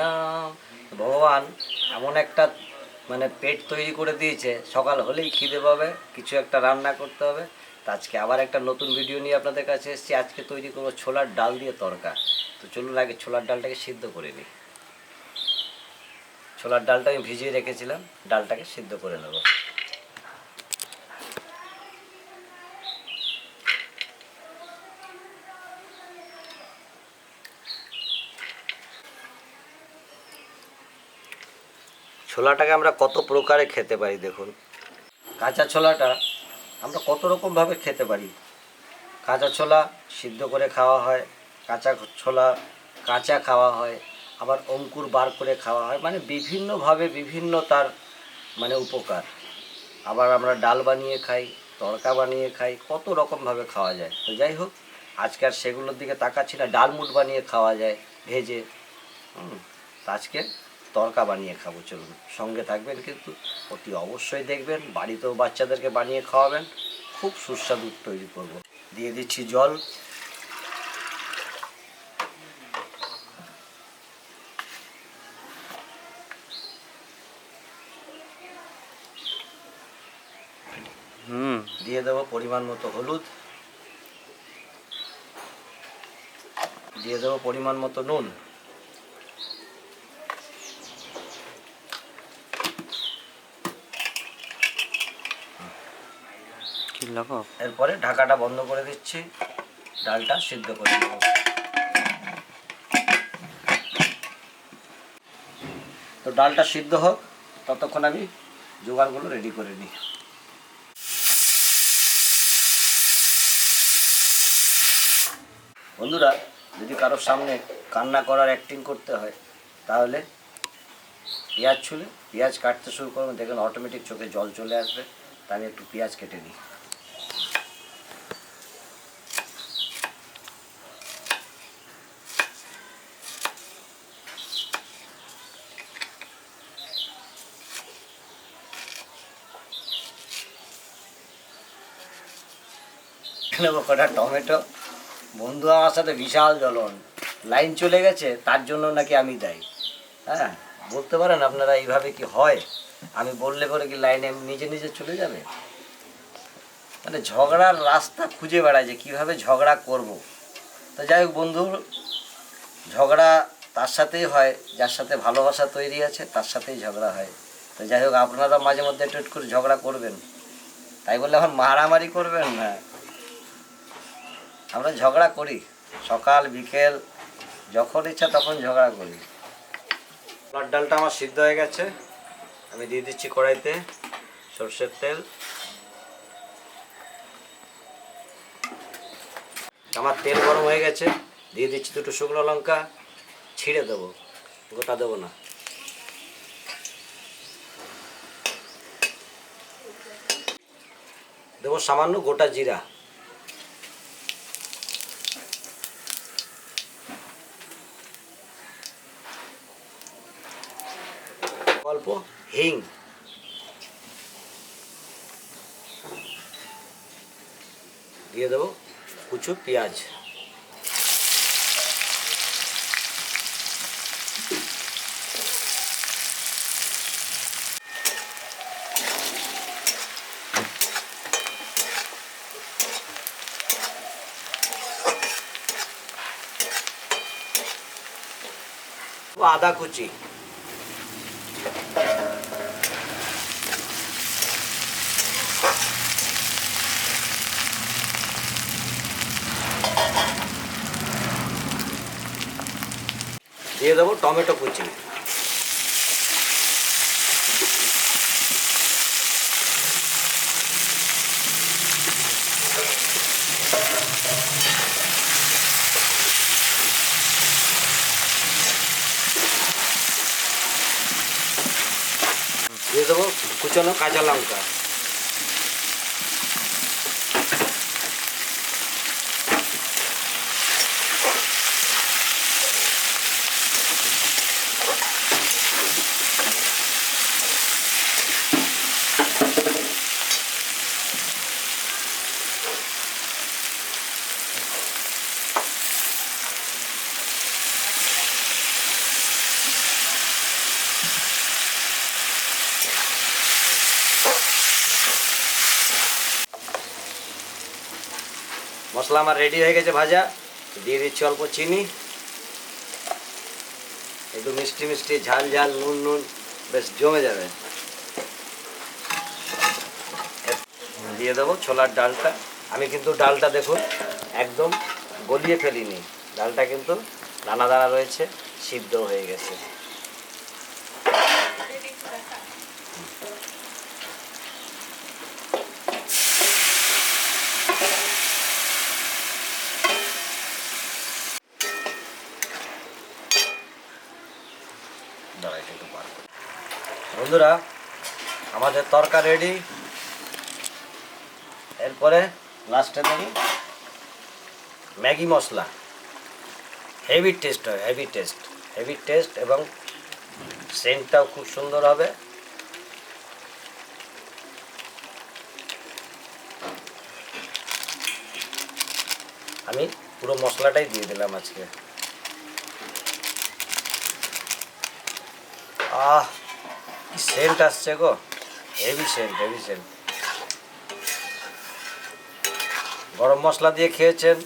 নাম। ভগবান এমন একটা মানে পেট তৈরি করে দিয়েছে, সকাল হলেই খিদে পাবে, কিছু একটা রান্না করতে হবে। তো আজকে আবার একটা নতুন ভিডিও নিয়ে আপনাদের কাছে এসেছি। আজকে তৈরি করব ছোলার ডাল দিয়ে তরকা। তো চলুন আগে ছোলার ডালটাকে সিদ্ধ করে নিই। ছোলার ডালটা আমি ভিজিয়ে রেখেছিলাম, ডালটাকে সিদ্ধ করে নেব। ছোলাটাকে আমরা কত প্রকারে খেতে পারি দেখুন। কাঁচা ছোলাটা আমরা কত রকমভাবে খেতে পারি। কাঁচা ছোলা সিদ্ধ করে খাওয়া হয়, কাঁচা ছোলা কাঁচা খাওয়া হয়, আবার অঙ্কুর বার করে খাওয়া হয় মানে বিভিন্নভাবে বিভিন্ন তার মানে উপকার। আবার আমরা ডাল বানিয়ে খাই, তড়কা বানিয়ে খাই, কত রকমভাবে খাওয়া যায়। তো যাই হোক, আজকে আর সেগুলোর দিকে তাকাচ্ছি না, ডালমুট বানিয়ে খাওয়া যায়, ভেজে। হুম আজকে তড়কা বানিয়ে খাব, চলুন। সঙ্গে থাকবেন কিন্তু অতি অবশ্যই দেখবেন, বাড়িতেও বাচ্চাদেরকে বানিয়ে খাওয়াবেন। খুব সুস্বাদু তৈরি করব। দিয়ে দিচ্ছি জল। হুম, দিয়ে দেবো পরিমাণ মতো হলুদ। দিয়ে দেবো পরিমাণ মতো নুন। এরপরে ঢাকাটা বন্ধ করে দিচ্ছি। ডালটা সিদ্ধ করে দেবো তো ডালটা সিদ্ধ হোক, ততক্ষণ আমি জোগাড়গুলো রেডি করে নিই। বন্ধুরা, যদি কারোর সামনে কান্না করার অ্যাক্টিং করতে হয়, তাহলে পেঁয়াজ ছুলে, পেঁয়াজ কাটতে শুরু করবেন দেখবেন অটোমেটিক চোখে জল চলে আসবে। তা আমি একটু পেঁয়াজ কেটে নিই। নেব কটা টমেটো। বন্ধু আমার সাথে বিশাল জ্বলন। লাইন চলে গেছে, তার জন্য নাকি আমি দায়ী। হ্যাঁ বলতে পারেন আপনারা এইভাবে কি হয়? আমি বললে পরে কি লাইনে নিজে নিজে চলে যাবে? মানে ঝগড়ার রাস্তা খুঁজে বেড়ায় যে কীভাবে ঝগড়া করব। তো যাই হোক বন্ধুর ঝগড়া তার সাথেই হয়, যার সাথে ভালোবাসা তৈরি আছে, তার সাথেই ঝগড়া হয়। তো যাই হোক, আপনারা মাঝে মধ্যে একটু করে ঝগড়া করবেন। তাই বলে এখন মারামারি করবেন না? আমরা ঝগড়া করি, সকাল, বিকেল, যখন ইচ্ছা তখন ঝগড়া করি। ছোলার ডালটা আমার সিদ্ধ হয়ে গেছে। আমি দিয়ে দিচ্ছি কড়াইতে সর্ষের তেল। আমার তেল গরম হয়ে গেছে, দিয়ে দিচ্ছি দুটো শুকনো লঙ্কা, ছিঁড়ে দেবো, গোটা দেবো না। দেবো সামান্য গোটা জিরা। অল্প হিং দিয়ে দেবো কুচু পেঁয়াজ। আদা কুচি। দিয়ে দেবো টমেটো কুচি। দিয়ে দেবো কুচানো কাঁচা লঙ্কা। মশলা আমার রেডি হয়ে গেছে ভাজা। দিয়ে দিচ্ছি অল্প চিনি। একটু মিষ্টি মিষ্টি ঝাল ঝাল, নুন নুন, বেশ জমে যাবে। দিয়ে দেবো ছোলার ডালটা। আমি কিন্তু ডালটা দেখুন, একদম গলিয়ে ফেলিনি। ডালটা কিন্তু দানা দানা রয়েছে, সিদ্ধ হয়ে গেছে। দাঁড়া, একটু বার বন্ধুরা আমাদের তরকা রেডি এরপরে লাস্টে দেবো ম্যাগি মশলা। হেভি টেস্ট হয় হেভি টেস্ট হেভি টেস্ট এবং সেন্টটাও খুব সুন্দর হবে। আমি পুরো মশলাটাই দিয়ে দিলাম আজকে। আহ, কি সেন্ট আসছে গো। হেভি সেন্ট হেভি সেন্ট গরম মশলা দিয়ে খেয়েছেন,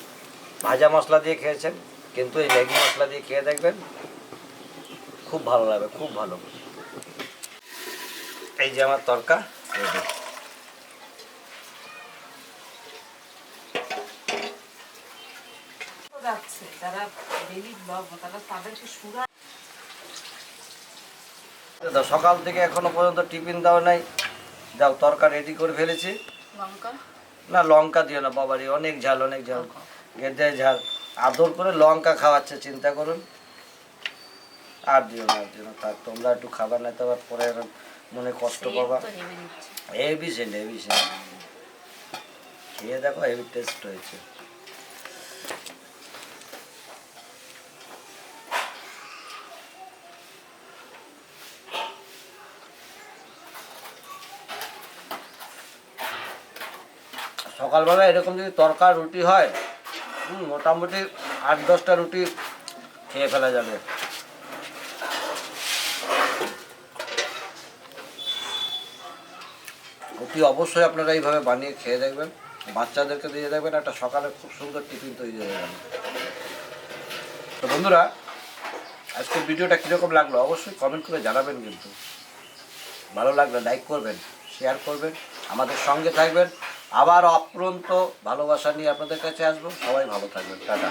ভাজা মশলা দিয়ে খেয়েছেন, কিন্তু এই ম্যাগি মশলা দিয়ে খেয়ে দেখবেন, খুব ভালো লাগবে খুব ভালো। এই যে আমার তরকা রেডি সকাল থেকে এখনও পর্যন্ত টিফিন দাও নাই। যাও তরকা রেডি করে ফেলেছি। না লঙ্কা দিও না বাবারি অনেক ঝাল অনেক ঝাল। গেদে ঝাল। আদর করে লঙ্কা খাওয়াচ্ছে চিন্তা করুন। আর দিও না আর দিও না থাক তোমরা একটু খাবার না তো আবার পরে মনে কষ্ট পাবা। হেভি সেন্ট হেভি সেন্ট খেয়ে দেখো হেভি টেস্ট হয়েছে। সকালবেলা এরকম যদি তরকা রুটি হয় মোটামুটি আট দশটা রুটি খেয়ে ফেলা যাবে। রুটি অবশ্যই আপনারা এইভাবে বানিয়ে খেয়ে দেখবেন, বাচ্চাদেরকে দিয়ে দেখবেন, একটা সকালে খুব সুন্দর টিফিন তৈরি হয়ে যাবে। তো বন্ধুরা, আজকের ভিডিওটা কীরকম লাগল অবশ্যই কমেন্ট করে জানাবেন কিন্তু। ভালো লাগলে লাইক করবেন শেয়ার করবেন, আমাদের সঙ্গে থাকবেন। আবার অপ্রন্ত ভালোবাসা নিয়ে আপনাদের কাছে আসব। সবাই ভালো থাকবেন। টাটা।